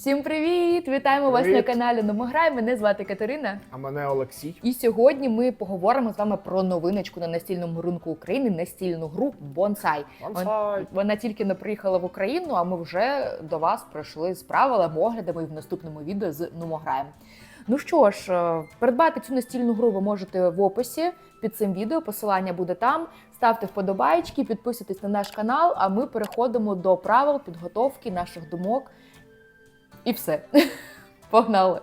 Всім привіт! Вітаємо вас на Привіт. каналі Номограй. Мене звати Катерина. А мене Олексій. І сьогодні ми поговоримо з вами про новиночку на настільному ринку України настільну гру Бонсай. Бонсай. Вона тільки не приїхала в Україну, а ми вже до вас прийшли з правилами, оглядами і в наступному відео з Номограєм. Ну що ж, е, придбати цю настільну гру ви можете в описі під цим відео. Посилання буде там. Ставте вподобайки, підписуйтесь на наш канал. А ми переходимо до правил підготовки наших думок. І все. Погнали!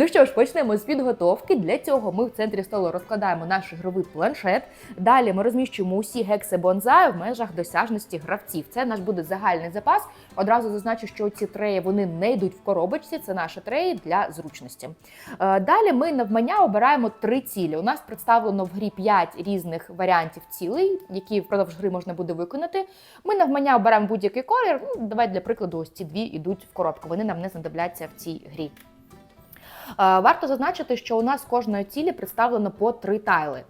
Ну що ж, почнемо з підготовки. Для цього ми в центрі столу розкладаємо наш ігровий планшет. Далі ми розміщуємо усі гекси бонзаю в межах досяжності гравців. Це наш буде загальний запас. Одразу зазначу, що ці треї вони не йдуть в коробочці. Це наші треї для зручності. Е, Далі ми навмання обираємо три цілі. У нас представлено в грі 5 різних варіантів цілей, які впродовж гри можна буде виконати. Ми навмання обираємо будь-який колір. Ну, давай для прикладу, ось ці дві йдуть в коробку. Вони нам не знадобляться в цій грі. Е, Варто зазначити, що у нас кожної цілі представлено по три тайли.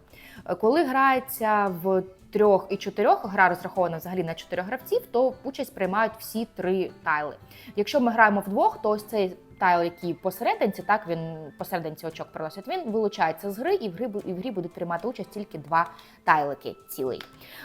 Е, Коли грається в трьох і чотирьох, гра розрахована взагалі на чотирьох гравців, то участь приймають всі три тайли. Якщо ми граємо вдвох, то ось цей тайл, який посерединці, так він посерединці очок приносить, він вилучається з гри, і в грі, і в грі будуть приймати участь тільки два тайлики цілий.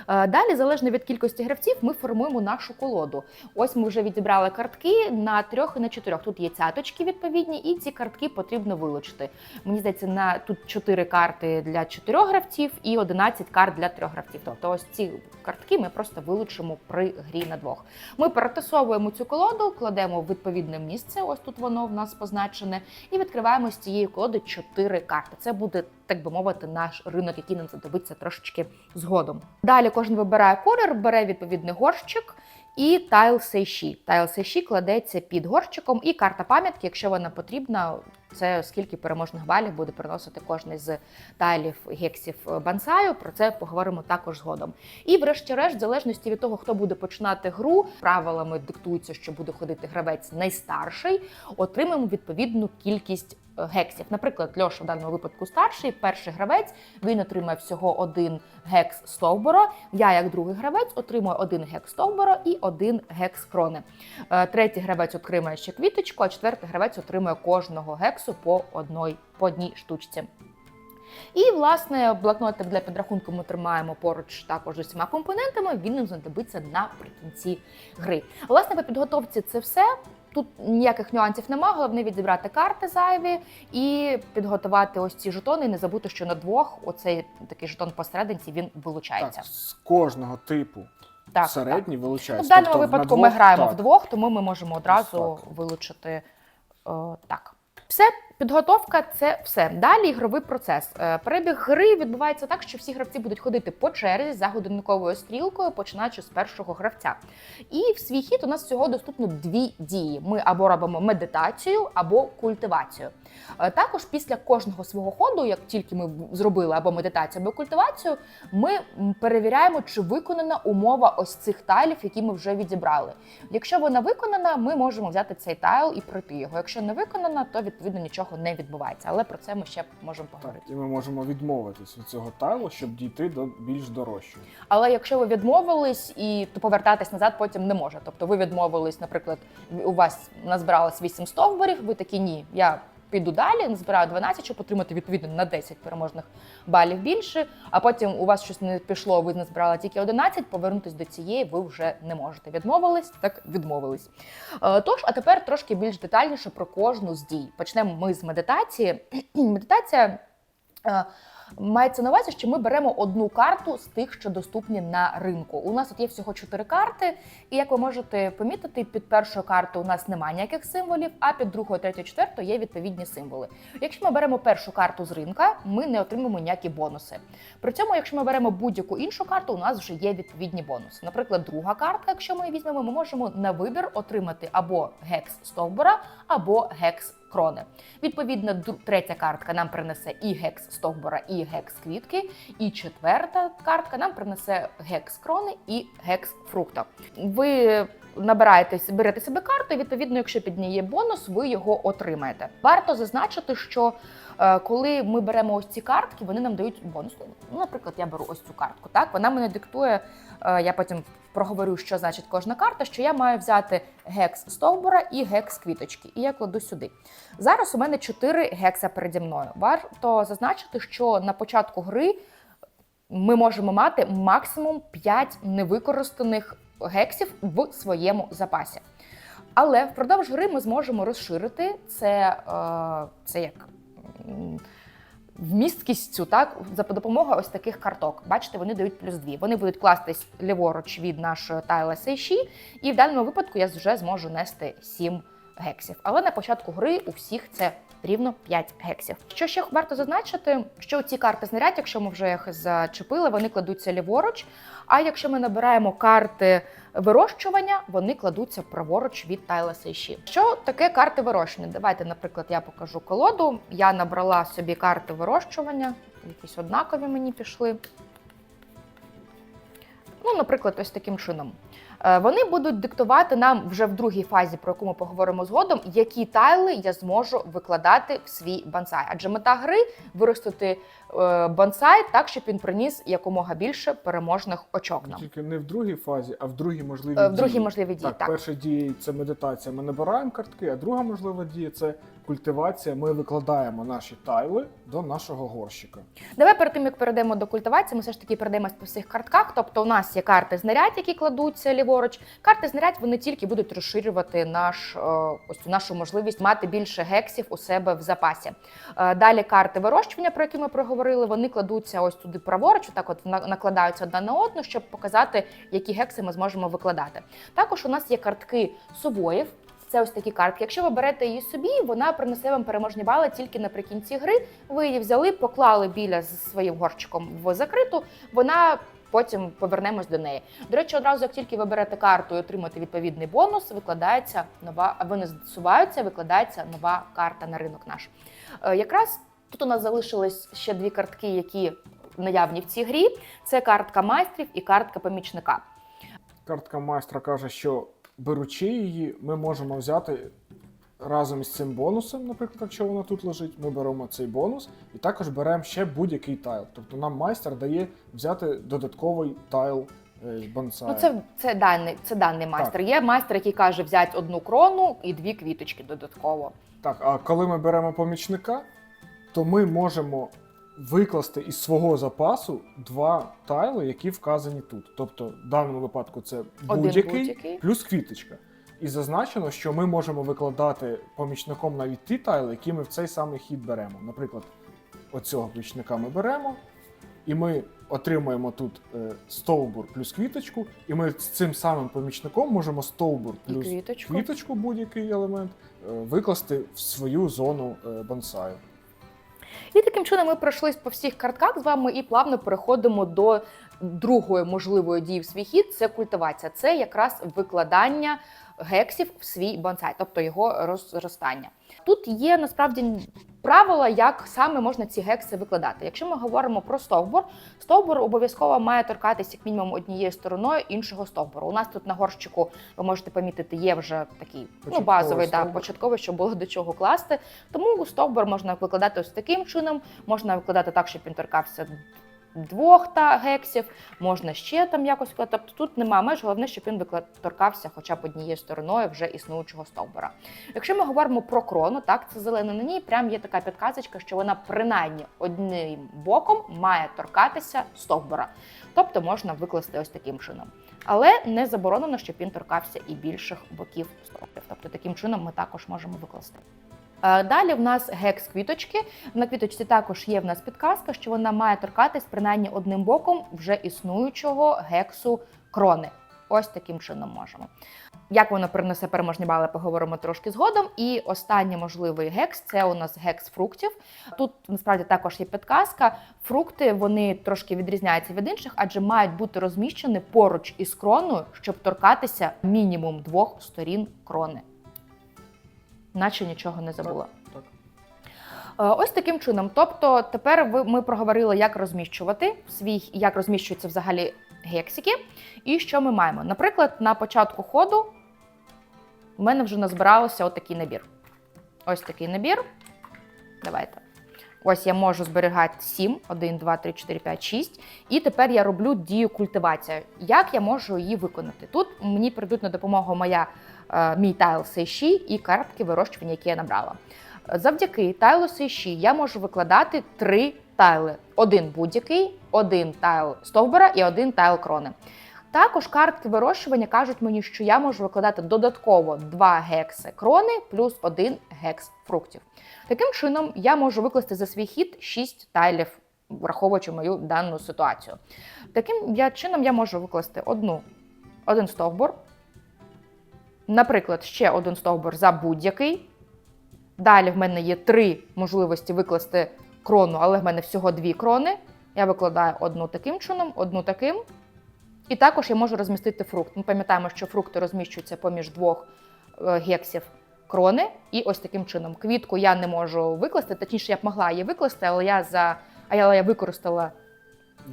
Е, Далі, залежно від кількості гравців, ми формуємо нашу колоду. Ось ми вже відібрали картки на трьох і на чотирьох. Тут є цяточки відповідні, і ці картки потрібно вилучити. Мені здається, на тут 4 карти для чотирьох гравців і 11 карт для трьох гравців. Тобто, ось ці картки ми просто вилучимо при грі на двох. Ми перетасовуємо цю колоду, кладемо в відповідне місце. Ось тут воно в нас позначене, і відкриваємо з цієї колоди 4 карти. Це буде, так би мовити, наш ринок, який нам знадобиться трошечки згодом. Далі кожен вибирає колір, бере відповідний горщик. І тайл сейші. Тайл сейші кладеться під горщиком, і карта пам'ятки, якщо вона потрібна, це скільки переможних балів буде приносити кожний з тайлів гексів бансаю. Про це поговоримо також згодом. І, врешті-решт, в залежності від того, хто буде починати гру, правилами диктується, що буде ходити гравець найстарший, отримаємо відповідну кількість е, гексів. Наприклад, Льоша в даному випадку старший, перший гравець, він отримає всього один гекс стовбура. Я, як другий гравець, отримую один гекс стовбура і один гекс крони. Е, Третій гравець отримає ще квіточку, а четвертий гравець отримує кожного гексу по одній, по одній штучці. І, власне, блокнотик для підрахунку ми тримаємо поруч також з усіма компонентами. Він знадобиться наприкінці гри. Власне, по підготовці це все. Тут ніяких нюансів немає. Головне відібрати карти зайві і підготувати ось ці жетони. І не забути, що на двох оцей такий жетон посерединці він вилучається. Так, з кожного типу Так, середній так. вилучається. в даному Тобто випадку ми двох- граємо так. вдвох, тому ми можемо одразу Так. вилучити е, так. Все, підготовка це все. Далі ігровий процес. Е, Перебіг гри відбувається так, що всі гравці будуть ходити по черзі за годинниковою стрілкою, починаючи з першого гравця. І в свій хід у нас всього доступно дві дії: ми або робимо медитацію, або культивацію. Е, Також після кожного свого ходу, як тільки ми зробили або медитацію, або культивацію, ми перевіряємо, чи виконана умова ось цих тайлів, які ми вже відібрали. Якщо вона виконана, ми можемо взяти цей тайл і пройти його. Якщо не виконана, то відповідно нічого не відбувається. Але про це ми ще можемо Так, поговорити. і ми можемо відмовитись від цього тайлу, щоб дійти до більш дорожчого. Але якщо ви відмовились і то повертатись назад потім не може. Тобто ви відмовились, наприклад, у вас назбиралось 8 стовбурів, ви такі ні, я. Піду далі, назбираю 12, щоб отримати відповідно на 10 переможних балів більше. А потім у вас щось не пішло, ви назбирали тільки 11, Повернутись до цієї ви вже не можете. Відмовились, так відмовились. Е, Тож, а тепер трошки більш детальніше про кожну з дій. Почнемо ми з медитації. Медитація. Мається на увазі, що ми беремо одну карту з тих, що доступні на ринку. У нас тут є всього чотири карти, і як ви можете помітити, під першою картою у нас немає ніяких символів, а під другою, третьою, четвертою є відповідні символи. Якщо ми беремо першу карту з ринка, ми не отримаємо ніякі бонуси. При цьому, якщо ми беремо будь-яку іншу карту, у нас вже є відповідні бонуси. Наприклад, друга картка, якщо ми її візьмемо, ми можемо на вибір отримати або гекс стовбура, або гекс крони. Відповідно, третя картка нам принесе і гекс стовбура, і гекс квітки. І четверта картка нам принесе гекс крони і гекс фрукта. Ви набираєтесь, берете себе карту, і відповідно, якщо під неї є бонус, ви його отримаєте. Варто зазначити, що коли ми беремо ось ці картки, вони нам дають бонус. Ну, наприклад, я беру ось цю картку. Так, вона мене диктує. е, я потім проговорю, що значить кожна карта, що я маю взяти гекс стовбура і гекс квіточки. І я кладу сюди. Зараз у мене 4 гекса переді мною. Варто зазначити, що на початку гри ми можемо мати максимум 5 невикористаних гексів в своєму запасі. Але впродовж гри ми зможемо розширити це, е, це як цю, так, за допомогою ось таких карток. Бачите, вони дають плюс 2. Вони будуть кластись ліворуч від нашої тайла сейші, і в даному випадку я вже зможу нести 7 гексів. Але на початку гри у всіх це рівно 5 гексів. Що ще варто зазначити, що ці карти знарядь, якщо ми вже їх зачепили, вони кладуться ліворуч. А якщо ми набираємо карти вирощування, вони кладуться праворуч від Тайла Сейші. Що таке карти вирощування? Давайте, наприклад, я покажу колоду. Я набрала собі карти вирощування, якісь однакові мені пішли. Ну, наприклад, ось таким чином. Е, Вони будуть диктувати нам вже в другій фазі, про яку ми поговоримо згодом, які тайли я зможу викладати в свій бонсай. Адже мета гри виростити бонсай так, щоб він приніс якомога більше переможних очок нам. Тільки не в другій фазі, а в другій можливій Е, В другій дії. можливій дії, Так, так. перша дія це медитація. Ми набираємо картки, а друга можлива дія це культивація. Ми викладаємо наші тайли до нашого горщика. Давай перед тим як перейдемо до культивації, ми все ж таки перейдемось по всіх картках. Тобто, у нас є карти знарядь, які кладуться ліворуч. Карти знарядь вони тільки будуть розширювати наш е, ось цю нашу можливість мати більше гексів у себе в запасі. Е, Далі карти вирощування, про які ми проговорили, вони кладуться ось туди праворуч, так от на- накладаються одна на одну, щоб показати, які гекси ми зможемо викладати. Також у нас є картки сувоїв. Це ось такі картки. Якщо ви берете її собі, вона принесе вам переможні бали тільки наприкінці гри. Ви її взяли, поклали біля з своїм горщиком в закриту. Вона потім повернемось до неї. До речі, одразу як тільки ви берете карту і отримуєте відповідний бонус, викладається нова, вони зсуваються, викладається нова карта на ринок наш. Е, якраз тут у нас залишились ще дві картки, які наявні в цій грі. Це картка майстрів і картка помічника. Картка майстра каже, що беручи її, ми можемо взяти разом із цим бонусом, наприклад, якщо вона тут лежить, ми беремо цей бонус і також беремо ще будь-який тайл. Тобто нам майстер дає взяти додатковий тайл е, бонсаю. Ну, це, це даний, це даний майстер. Є майстер, який каже взяти одну крону і дві квіточки додатково. Так, а коли ми беремо помічника, то ми можемо викласти із свого запасу два тайли, які вказані тут. Тобто, в даному випадку це будь-який будь-який. плюс квіточка. І зазначено, що ми можемо викладати помічником навіть ті тайли, які ми в цей самий хід беремо. Наприклад, оцього помічника ми беремо, і ми отримуємо тут е, стовбур плюс квіточку, і ми з цим самим помічником можемо стовбур І плюс квіточку. квіточку, будь-який елемент, е, викласти в свою зону е, бонсаю. І таким чином ми пройшлись по всіх картках з вами і плавно переходимо до другої можливої дії в свій хід це культивація. Це якраз викладання гексів в свій бонсай, тобто його розростання. Тут є насправді правила, як саме можна ці гекси викладати. Якщо ми говоримо про стовбур, стовбур обов'язково має торкатися як мінімум однією стороною іншого стовбуру. У нас тут на горщику ви можете помітити, є вже такий ну, базовий да, початковий, щоб було до чого класти. Тому стовбур можна викладати ось таким чином, можна викладати так, щоб він торкався двох та гексів, можна ще там якось. Тобто тут немає меж, головне, щоб він торкався хоча б однією стороною вже існуючого стовбура. Якщо ми говоримо про крону, так це зелена на ній, прям є така підказочка, що вона принаймні одним боком має торкатися стовбура. Тобто можна викласти ось таким чином. Але не заборонено, щоб він торкався і більших боків стовбурів. Тобто таким чином ми також можемо викласти. Е, Далі в нас гекс квіточки. На квіточці також є в нас підказка, що вона має торкатись принаймні одним боком вже існуючого гексу крони. Ось таким чином можемо. Як воно принесе переможні бали, поговоримо трошки згодом. І останній можливий гекс це у нас гекс фруктів. Тут насправді також є підказка. Фрукти вони трошки відрізняються від інших, адже мають бути розміщені поруч із кроною, щоб торкатися мінімум двох сторін крони. Наче нічого не забула. Так. Е, Ось таким чином. Тобто, тепер ми проговорили, як розміщувати свій, як розміщуються взагалі гексики, і що ми маємо. Наприклад, на початку ходу У мене вже назбиралося отакий набір. Ось такий набір. Давайте. Ось я можу зберігати 7, 1, 2, 3, 4, 5, 6. І тепер я роблю дію культивація. Як я можу її виконати? Тут мені прийдуть на допомогу моя, мій тайл сейші і картки вирощування, які я набрала. Завдяки тайлу сейші я можу викладати три тайли: один будь-який, один тайл стовбура і один тайл крони. Також картки вирощування кажуть мені, що я можу викладати додатково 2 гекси крони плюс 1 гекс фруктів. Таким чином, я можу викласти за свій хід 6 тайлів, враховуючи мою дану ситуацію. Таким чином я можу викласти одну, один стовбур, наприклад, ще один стовбур за будь-який. Далі в мене є три можливості викласти крону, але в мене всього дві крони. Я викладаю одну таким чином, одну таким. І також я можу розмістити фрукт. Ми пам'ятаємо, що фрукти розміщуються поміж двох е, гексів крони. І ось таким чином. Квітку я не можу викласти, точніше, я б могла її викласти, але я за але я використала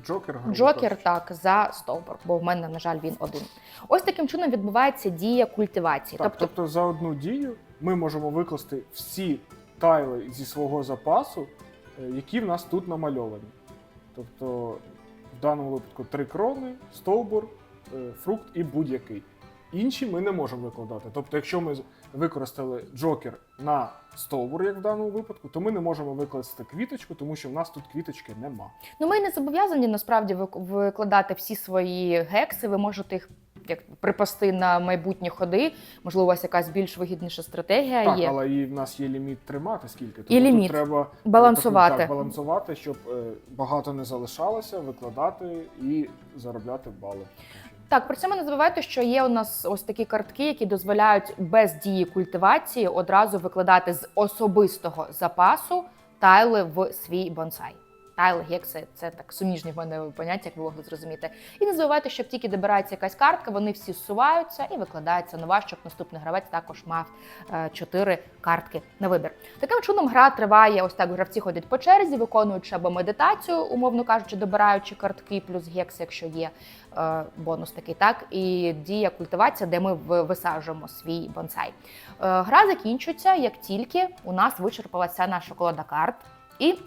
Джокер, грубо Джокер кажучи. так за стовбур, бо в мене, на жаль, він один. Ось таким чином відбувається дія культивації. Так, тобто, тобто за одну дію ми можемо викласти всі тайли зі свого запасу, е, які в нас тут намальовані. Тобто, в даному випадку три крони, стовбур, е, фрукт і будь-який. Інші ми не можемо викладати. Тобто, якщо ми з- використали джокер на стовбур, як в даному випадку, то ми не можемо викласти квіточку, тому що в нас тут квіточки нема. ну ми не зобов'язані насправді викладати всі свої гекси. Ви можете їх як припасти на майбутні ходи. Можливо, у вас якась більш вигідніша стратегія Так, є. але і в нас є ліміт тримати скільки. Тобто І тут треба Балансувати. Так, балансувати, щоб е, багато не залишалося, викладати і заробляти бали. Так, при цьому не забувайте, що є у нас ось такі картки, які дозволяють без дії культивації одразу викладати з особистого запасу тайли в свій бонсай. Тайли, гекси це так суміжні в мене поняття, як ви могли зрозуміти. І не забувайте, що тільки добирається якась картка, вони всі зсуваються і викладається нова, щоб наступний гравець також мав е, чотири картки на вибір. Таким чином, гра триває. Ось так гравці ходять по черзі, виконуючи або медитацію, умовно кажучи, добираючи картки плюс гекс, якщо є е, бонус такий, так і дія культивація, де ми висаджуємо свій бонсай. Е, гра закінчується, як тільки у нас вичерпалася наша колода карт, і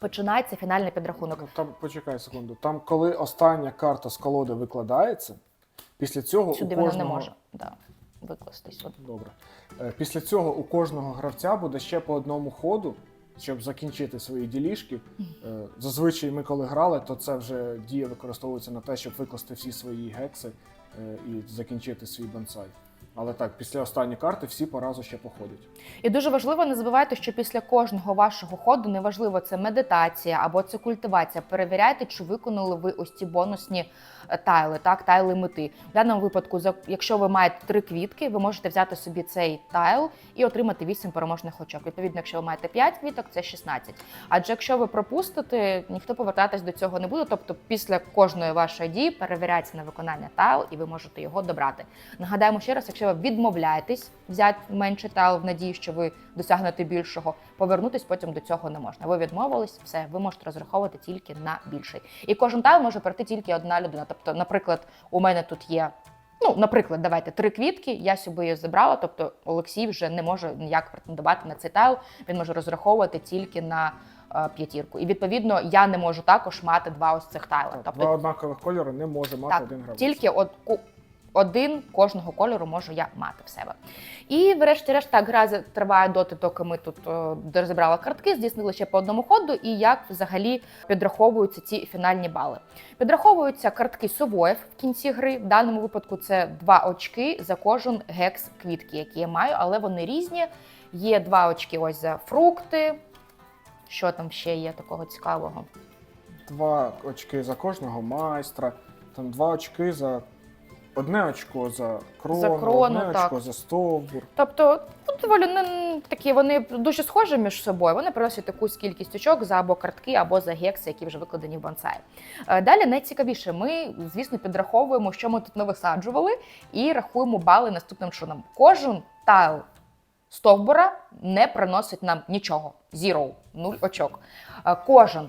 починається фінальний підрахунок. Ну, Там почекай секунду. Там, коли остання карта з колоди викладається, після цього Сюди у вона не може да, викластись. От. Добре. Е, Після цього у кожного гравця буде ще по одному ходу, щоб закінчити свої ділішки. Е, Зазвичай ми коли грали, то це вже дія використовується на те, щоб викласти всі свої гекси е, і закінчити свій бонсай. Але так, після останньої карти всі по разу ще походять. І дуже важливо не забувайте, що після кожного вашого ходу, неважливо, це медитація або це культивація. Перевіряйте, чи виконали ви ось ці бонусні е, тайли, так, тайли мети. В даному випадку, якщо ви маєте три квітки, ви можете взяти собі цей тайл і отримати 8 переможних очок. Відповідно, якщо ви маєте 5 квіток, це 16. Адже якщо ви пропустите, ніхто повертатись до цього не буде. Тобто, після кожної вашої дії перевіряється на виконання тайл, і ви можете його добрати. Нагадаємо ще раз, якщо ви відмовляєтесь взяти менший тайл в надії, що ви досягнете більшого, повернутись потім до цього не можна. Ви відмовились, все, ви можете розраховувати тільки на більший. І кожен тайл може пройти тільки одна людина. Тобто, наприклад, у мене тут є. Ну, наприклад, давайте три квітки. Я собі її забрала. Тобто Олексій вже не може ніяк претендувати на цей тайл. Він може розраховувати тільки на е, п'ятірку. І відповідно я не можу також мати два ось цих тайла. Тобто Два однакових кольори не може мати так, один гравець. тільки от, один кожного кольору можу я мати в себе. І, врешті-решт, так, гра триває доти, доки ми тут о, розібрали картки, здійснили ще по одному ходу, і як взагалі підраховуються ці фінальні бали. Підраховуються картки совоїв в кінці гри. В даному випадку це два очки за кожен гекс квітки, які я маю, але вони різні. Є два очки ось за фрукти. Що там ще є такого цікавого? Два очки за кожного майстра, там два очки за одне очко за крону, За крону, одне так. очко за стовбур. Тобто, ну, доволі не такі вони дуже схожі між собою. Вони приносять якусь кількість очок за або картки, або за гекси, які вже викладені в бонсай. Е, Далі найцікавіше, ми, звісно, підраховуємо, що ми тут не висаджували, і рахуємо бали наступним чином. Кожен тайл стовбура не приносить нам нічого. Zero, нуль очок. Е, Кожен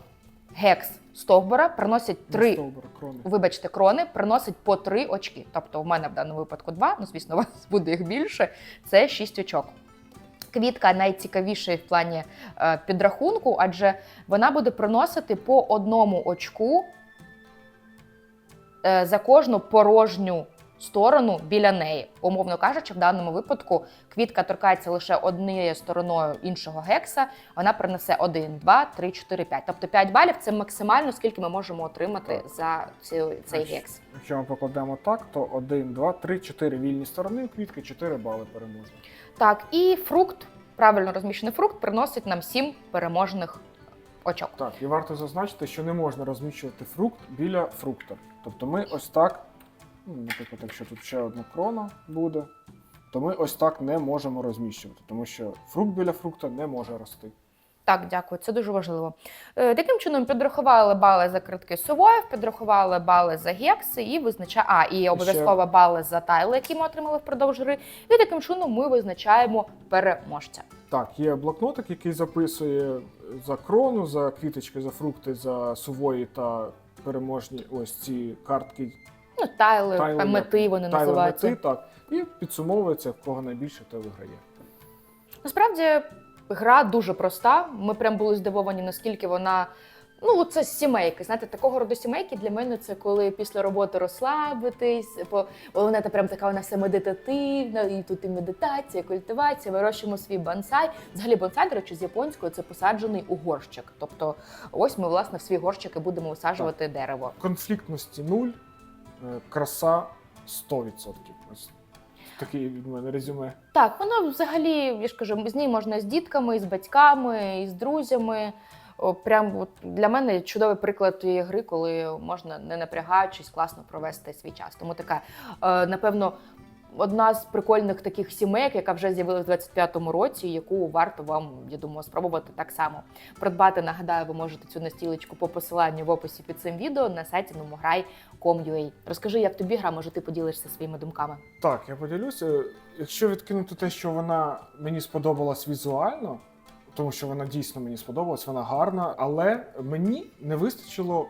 гекс стовбура приносять три. стовбура, крони. Вибачте, крони приносить по три очки. Тобто, в мене в даному випадку два. Ну, звісно, у вас буде їх більше. Це шість очок. Квітка найцікавіша в плані е, підрахунку, адже вона буде приносити по одному очку е, за кожну порожню сторону біля неї. Умовно кажучи, в даному випадку квітка торкається лише однією стороною іншого гекса. Вона принесе 1, 2, 3, 4, 5. Тобто 5 балів це максимально скільки ми можемо отримати Так. за цю, цей Значить, гекс. Якщо ми покладемо так, то 1, 2, 3, 4 вільні сторони квітки, 4 бали переможні. Так, і фрукт, правильно розміщений фрукт, приносить нам 7 переможних очок. Так, і варто зазначити, що не можна розміщувати фрукт біля фрукта. Тобто ми ось так, наприклад, якщо тут ще одна крона буде, то ми ось так не можемо розміщувати, тому що фрукт біля фрукта не може рости. Так, дякую, це дуже важливо. Е, Таким чином підрахували бали за картки сувоїв, підрахували бали за гекси і визначає. А, і обов'язково бали за тайли, які ми отримали впродовж гри. І таким чином ми визначаємо переможця. Так, є блокнотик, який записує за крону, за квіточки, за фрукти, за сувої та переможні ось ці картки Ну, тайли, Тайли, мети вони тайли називаються. мети, так. І підсумовується, в кого найбільше, той виграє. Насправді гра дуже проста. Ми прям були здивовані, наскільки вона. Ну, це сімейки. Знаєте, такого роду сімейки для мене це коли після роботи розслабитись, бо вона та прям така вона все медитативна, і тут і медитація, і культивація, вирощуємо свій бонсай. Взагалі бонсай, до речі, з японською це посаджений у горщик. Тобто, ось ми власне в свій горщик і будемо висаджувати дерево. Конфліктності нуль, краса 100%. Ось такий від мене резюме. Так, воно взагалі, я ж кажу, з ній можна з дітками, і з батьками, і з друзями. О, прям от для мене чудовий приклад тієї гри, коли можна не напрягаючись класно провести свій час. Тому така, е, напевно, одна з прикольних таких сімейок, яка вже з'явилася в 25-му році, яку варто вам, я думаю, спробувати так само придбати. Нагадаю, ви можете цю настілочку по посиланню в описі під цим відео на сайті nomograi.com.ua. Розкажи, як тобі гра, може ти поділишся своїми думками. Так, я поділюся. Якщо відкинути те, що вона мені сподобалась візуально, тому що вона дійсно мені сподобалась, вона гарна, але мені не вистачило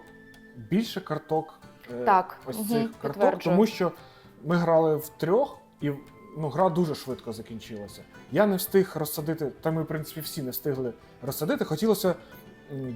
більше карток. е, Так, ось мгм, цих карток, тому що ми грали в трьох, і ну, гра дуже швидко закінчилася. Я не встиг розсадити, та ми, в принципі, всі не встигли розсадити. Хотілося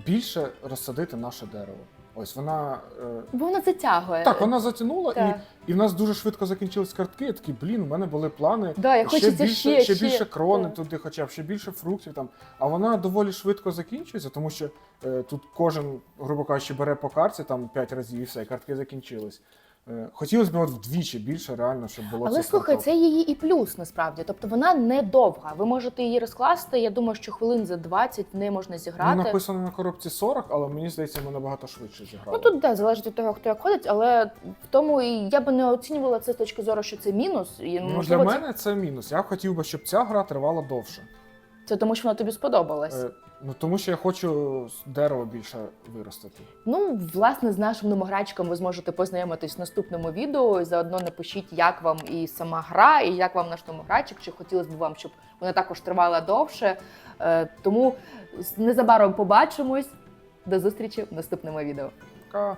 більше розсадити наше дерево. Ось вона. е, Бо вона затягує. так, вона затягнула, Так. і, і в нас дуже швидко закінчились картки. Я такий, блін, у мене були плани. Да, і ще хочеться більше, ще, ще більше крони Так. туди, хоча б ще більше фруктів там. А вона доволі швидко закінчується, тому що е, тут кожен, грубо кажучи, бере по карті там 5 разів і все, і картки закінчились. Е, хотілося б от вдвічі більше, реально, щоб було Але слухай, карток. це її і плюс насправді. Тобто вона не довга. Ви можете її розкласти. Я думаю, що хвилин за 20 не можна Ну, зіграти. написано на коробці 40, але мені здається, ми набагато швидше зіграли. Ну тут да, залежить від того, хто як ходить, але в тому і я би не оцінювала це з точки зору, що це мінус. І Ну, для можливо, це- мене це мінус. Я б хотів би, щоб ця гра тривала довше. Це тому, що вона тобі сподобалась. Е, ну тому що я хочу з дерева більше виростити. Ну, власне, з нашим номограчком ви зможете познайомитись в наступному відео. І заодно напишіть, як вам і сама гра, і як вам наш номограчик, чи хотілося б вам, щоб вона також тривала довше. Е, Тому незабаром побачимось. До зустрічі в наступному відео. Пока.